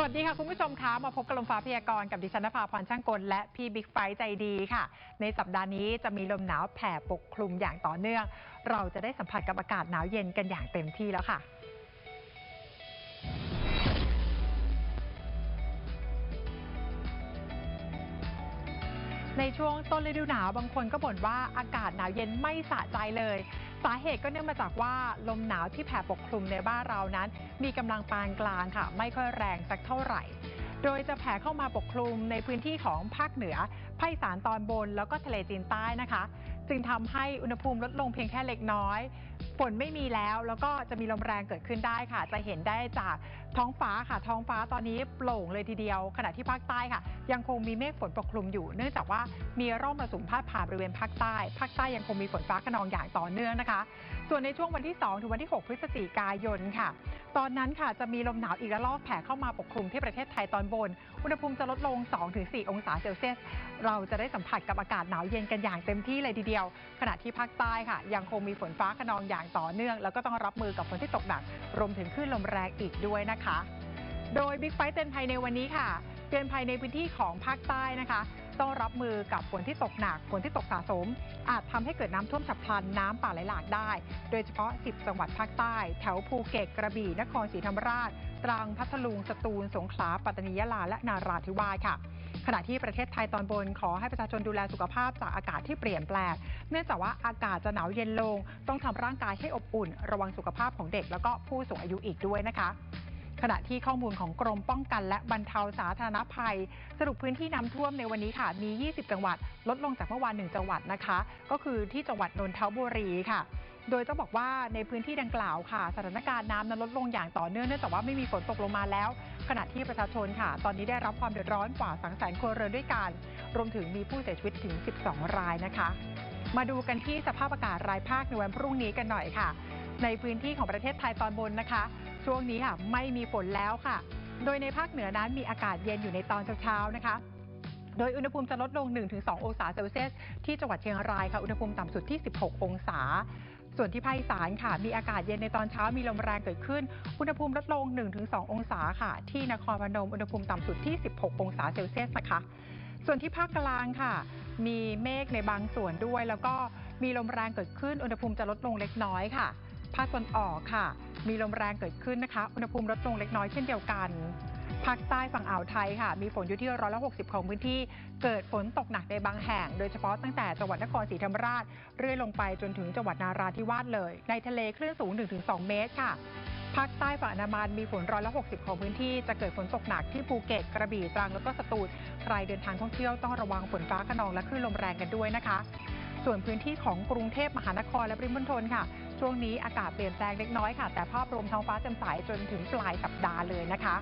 สวัสดีค่ะ คุณผู้ชมคะมาพบกับลมฟ้าพยากรณ์กับดิฉันนภาพรช่างกล และพี่บิ๊กไฟใจดีค่ะ ในสัปดาห์นี้จะมีลมหนาวแผ่ปกคลุมอย่างต่อเนื่อง เราจะได้สัมผัสกับอากาศหนาวเย็นกันอย่างเต็มที่แล้วค่ะ ในช่วงต้นฤดูหนาวบางคนก็บ่นว่าอากาศหนาวเย็นไม่สะใจเลย สาเหตุก็เนื่องมาจากว่าลมหนาวที่แผ่ปกคลุมในบ้านเรานั้น มีกำลังปานกลางค่ะ ไม่ค่อยแรงสักเท่าไหร่ โดยจะแผ่เข้ามาปกคลุมในพื้นที่ของภาคเหนือภาคอีสานตอนบนแล้วก็ทะเลจีนใต้นะคะ จึงทำให้อุณหภูมิลดลงเพียงแค่เล็กน้อย ฝนไม่มีแล้ว แล้วก็จะมีลมแรงเกิดขึ้นได้ค่ะ จะเห็นได้จากท้องฟ้าค่ะ ท้องฟ้าตอนนี้โปร่งเลยทีเดียว ขณะที่ภาคใต้ค่ะ ยังคงมีเมฆฝนปกคลุมอยู่ เนื่องจากว่ามีร่องมรสุมพาดผ่านบริเวณภาคใต้ ภาคใต้ยังคงมีฝนฟ้าขนองอย่างต่อเนื่องนะคะ ส่วนในช่วงวันที่ 2 ถึงวันที่ 6 พฤศจิกายนค่ะ ตอนนั้นค่ะจะมีลมหนาวอีกระลอกแผ่เข้ามาปกคลุมที่ประเทศไทยตอนบน อุณหภูมิจะลดลง 2-4 องศาเซลเซียส เราจะได้สัมผัสกับอากาศหนาวเย็นกันอย่างเต็มที่เลยทีเดียว ขณะที่ภาคใต้ค่ะ ยังคงมีฝนฟ้าขนองอย่างต่อเนื่อง แล้วก็ต้องรับมือกับฝนที่ตกหนัก รวมถึงคลื่นลมแรงอีกด้วยนะคะ โดยบิ๊กไฟเตือนภัยในวันนี้ค่ะ เตือนภัยในพื้นที่ของภาคใต้นะคะ ต้องรับมือกับฝนที่ตกหนักฝนที่ตกสะสม อาจทำให้เกิดน้ำท่วมฉับพลันน้ำป่าไหลหลากได้ โดยเฉพาะ 10 จังหวัดภาคใต้ แถวภูเก็ตกระบี่ นครศรีธรรมราช ตรังพัทลุงสตูล สงขลาปัตตานียะลาและนาราธิวาสค่ะขณะที่ประเทศไทยตอนบนขอให้ประชาชนดูแลสุขภาพจากอากาศที่เปลี่ยนแปลง เนื่องจากว่าอากาศจะหนาวเย็นลง ต้องทำร่างกายให้อบอุ่น ระวังสุขภาพของเด็กแล้วก็ผู้สูงอายุอีกด้วยนะคะ ขณะที่ข้อมูลของกรมป้องกันและบรรเทาสาธารณภัย สรุปพื้นที่น้ำท่วมในวันนี้ค่ะมี 20 จังหวัด ลดลงจากเมื่อวาน 1 จังหวัดนะคะ ก็คือที่จังหวัดนนทบุรีค่ะ โดยต้องบอกว่าในพื้นที่ดังกล่าวค่ะ สถานการณ์น้ำนั้นลดลงอย่างต่อเนื่องเนื่องจากว่าไม่มีฝนตกลงมาแล้ว ขณะที่ประชาชนค่ะ ตอนนี้ได้รับความเดือดร้อนกว่า2 0 0 0 0ครัวเรือนด้วยกัน รวมถึงมีผู้เสียชีวิตถึง 12 รายนะคะ มาดูกันที่สภาพอากาศรายภาคในวันพรุ่งนี้กันหน่อยค่ะในพื้นที่ของประเทศไทยตอนบนนะคะ ช่วงนี้ค่ะไม่มีฝนแล้วค่ะ โดยในภาคเหนือนั้นมีอากาศเย็นอยู่ในตอนเช้าๆนะคะโดยอุณหภูมิจะลดลง 1-2 องศาเซลเซียส ที่จังหวัดเชียงรายค่ะอุณหภูมิต่ำสุดที่ 16 องศา ส่วนที่ภาคอีสานค่ะ มีอากาศเย็นในตอนเช้ามีลมแรงเกิดขึ้น อุณหภูมิลดลง 1-2 องศาค่ะ ที่นครพนมอุณหภูมิต่ำสุดที่ 16 องศาเซลเซียสนะคะ ส่วนที่ภาคกลางค่ะ มีเมฆในบางส่วนด้วย แล้วก็มีลมแรงเกิดขึ้น อุณหภูมิจะลดลงเล็กน้อยค่ะ ภาคตะวันออกค่ะ มีลมแรงเกิดขึ้นนะคะ อุณหภูมิลดลงเล็กน้อยเช่นเดียวกัน ภาคใต้ฝั่งอ่าวไทยค่ะ มีฝนอยู่ที่ร้อยละ60ของพื้นที่ เกิดฝนตกหนักในบางแห่ง โดยเฉพาะตั้งแต่จังหวัดนครศรีธรรมราช เรื่อยลงไปจนถึงจังหวัดนาราธิวาสเลย ในทะเลคลื่นสูง 1-2 เมตรค่ะภาคใต้ฝั่งอันดามันมีฝนร้อยละ 60 ของพื้นที่จะเกิดฝนตกหนักที่ภูเก็ตกระบี่ตรังแล้วก็สตูลใครเดินทางท่องเที่ยวต้องระวังฝนฟ้าขนองและคลื่นลมแรงกันด้วยนะคะ ส่วนพื้นที่ของกรุงเทพมหานครและปริมณฑลค่ะ ช่วงนี้อากาศเปลี่ยนแปลงเล็กน้อยค่ะ แต่ภาพรวมท้องฟ้าแจ่มใสจนถึงปลายสัปดาห์เลยนะคะ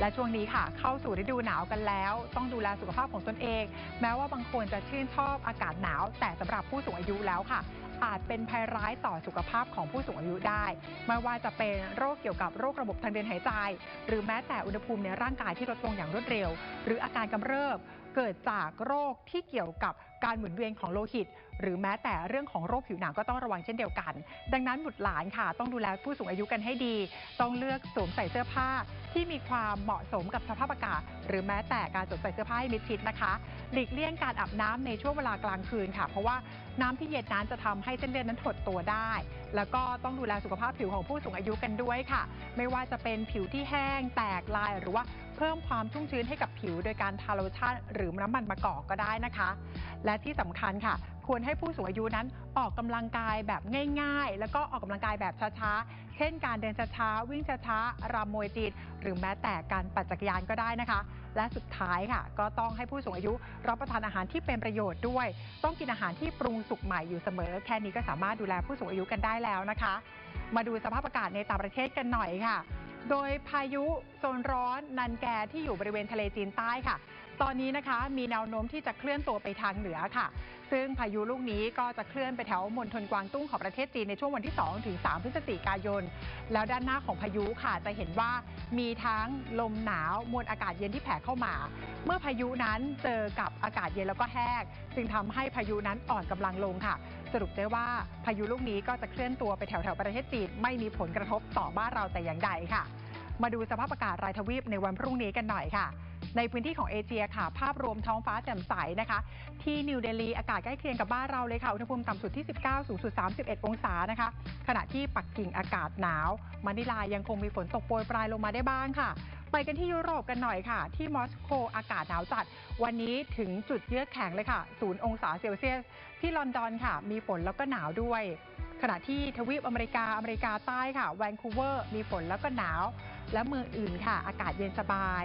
และช่วงนี้ค่ะ เข้าสู่ฤดูหนาวกันแล้ว ต้องดูแลสุขภาพของตนเอง แม้ว่าบางคนจะชื่นชอบอากาศหนาว แต่สำหรับผู้สูงอายุแล้วค่ะอาจเป็นภัยร้ายต่อสุขภาพของผู้สูงอายุได้ ไม่ว่าจะเป็นโรคเกี่ยวกับโรคระบบทางเดินหายใจ หรือแม้แต่อุณหภูมิในร่างกายที่ลดลงอย่างรวดเร็ว หรืออาการกำเริบ เกิดจากโรคที่เกี่ยวกับการหมุนเวียนของโลหิต หรือแม้แต่เรื่องของโรคผิวหนังก็ต้องระวังเช่นเดียวกัน ดังนั้นบุตรหลานค่ะ ต้องดูแลผู้สูงอายุกันให้ดี ต้องเลือกสวมใส่เสื้อผ้าที่มีความเหมาะสมกับสภาพอากาศ หรือแม้แต่การสวมใส่เสื้อผ้าให้มิดชิดนะคะ หลีกเลี่ยงการอาบน้ำในช่วงเวลากลางคืนค่ะ เพราะว่าน้ำที่เย็นนั้นจะทำให้เส้นเลือดนั้นถดตัวได้ แล้วก็ต้องดูแลสุขภาพผิวของผู้สูงอายุกันด้วยค่ะ ไม่ว่าจะเป็นผิวที่แห้งแตกลายหรือว่า เพิ่มความชุ่มชื้นให้กับผิว โดยการทาโลชั่นหรือน้ำมันมะกอกก็ได้นะคะ และที่สำคัญค่ะ ควรให้ผู้สูงอายุนั้นออกกำลังกายแบบง่าย ๆ แล้วก็ออกกำลังกายแบบช้าๆ เช่น การเดินช้าๆ วิ่งช้าๆ รำมวยจีนหรือแม้แต่การปั่นจักรยานก็ได้นะคะ และสุดท้ายค่ะ ก็ต้องให้ผู้สูงอายุรับประทานอาหารที่เป็นประโยชน์ด้วย ต้องกินอาหารที่ปรุงสุกใหม่อยู่เสมอ แค่นี้ก็สามารถดูแลผู้สูงอายุกันได้แล้วนะคะ มาดูสภาพอากาศในต่างประเทศกันหน่อยค่ะ โดยพายุโซนร้อนนันแกที่อยู่บริเวณทะเลจีนใต้ค่ะ ตอนนี้นะคะมีแนวโน้มที่จะเคลื่อนตัวไปทางเหนือค่ะ ซึ่งพายุลูกนี้ก็จะเคลื่อนไปแถวมณฑลกวางตุ้งของประเทศจีนในช่วงวันที่ 2 ถึง 3 พฤศจิกายน แล้วด้านหน้าของพายุค่ะจะเห็นว่ามีทั้งลมหนาวมวลอากาศเย็นที่แผ่เข้ามา เมื่อพายุนั้นเจอกับอากาศเย็นแล้วก็แห้งจึงทำให้พายุนั้นอ่อนกำลังลงค่ะ สรุปได้ว่าพายุลูกนี้ก็จะเคลื่อนตัวไปแถวแถวประเทศจีนไม่มีผลกระทบต่อบ้านเราแต่อย่างใดค่ะ มาดูสภาพอากาศรายทวีปในวันพรุ่งนี้กันหน่อยค่ะ ในพื้นที่ของเอเชียค่ะ ภาพรวมท้องฟ้าแจ่มใสนะคะ ที่นิวเดลีอากาศใกล้เคียงกับบ้านเราเลยค่ะ อุณหภูมิต่ำสุดที่ 19 สูงสุด 31 องศานะคะ ขณะที่ปักกิ่งอากาศหนาวมะนิลายังคงมีฝนตกโปรยปลายลงมาได้บ้างค่ะ ไปกันที่ยุโรปกันหน่อยค่ะ ที่มอสโกอากาศหนาวจัด วันนี้ถึงจุดเยือกแข็งเลยค่ะ 0 องศาเซลเซียส ที่ลอนดอนค่ะ มีฝนแล้วก็หนาวด้วย ขณะที่ทวีปอเมริกาอเมริกาใต้ค่ะแวนคูเวอร์มีฝนแล้วก็หนาว และเมืองอื่นค่ะ อากาศเย็นสบาย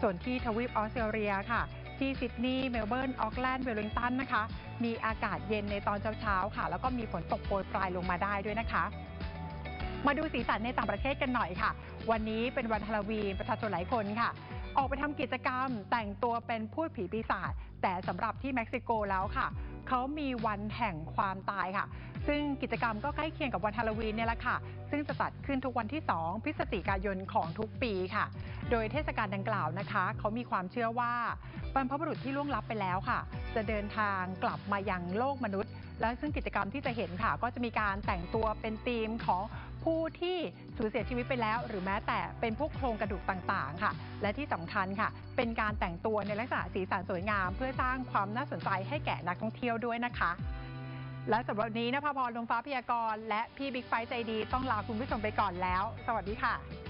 ส่วนที่ทวีปออสเตรเลียค่ะ ที่ซิดนีย์เมลเบิร์นออกแลนด์เวลลิงตันนะคะ มีอากาศเย็นในตอนเช้าๆค่ะ แล้วก็มีฝนตกโปรยปลายลงมาได้ด้วยนะคะมาดูสีสันในต่างประเทศกันหน่อยค่ะ วันนี้เป็นวันฮาโลวีนประชาชนหลายคนค่ะ ออกไปทำกิจกรรม แต่งตัวเป็นพูดผีปีศาจแต่สำหรับที่เม็กซิโกแล้วค่ะ เขามีวันแห่งความตายค่ะ ซึ่งกิจกรรมก็ใกล้เคียงกับวันฮาโลวีนเนี่ยแหละค่ะ ซึ่งจะจัดขึ้นทุกวันที่ 2 พฤศจิกายนของทุกปีค่ะ โดยเทศกาลดังกล่าวนะคะ เขามีความเชื่อว่าบรรพบุรุษที่ล่วงลับไปแล้วค่ะ จะเดินทางกลับมายังโลกมนุษย์ และซึ่งกิจกรรมที่จะเห็นค่ะ ก็จะมีการแต่งตัวเป็นธีมของ ผู้ที่สูญเสียชีวิตไปแล้ว หรือแม้แต่เป็นพวกโครงกระดูกต่างๆ ค่ะ และที่สำคัญค่ะ เป็นการแต่งตัวในลักษณะสีสันสวยงาม เพื่อสร้างความน่าสนใจให้แก่นักท่องเที่ยวด้วยนะคะและสำหรับนี้นภพรลงฟ้าพยากรณ์และพี่บิ๊กไฟใจดีต้องลาคุณผู้ชมไปก่อนแล้ว สวัสดีค่ะ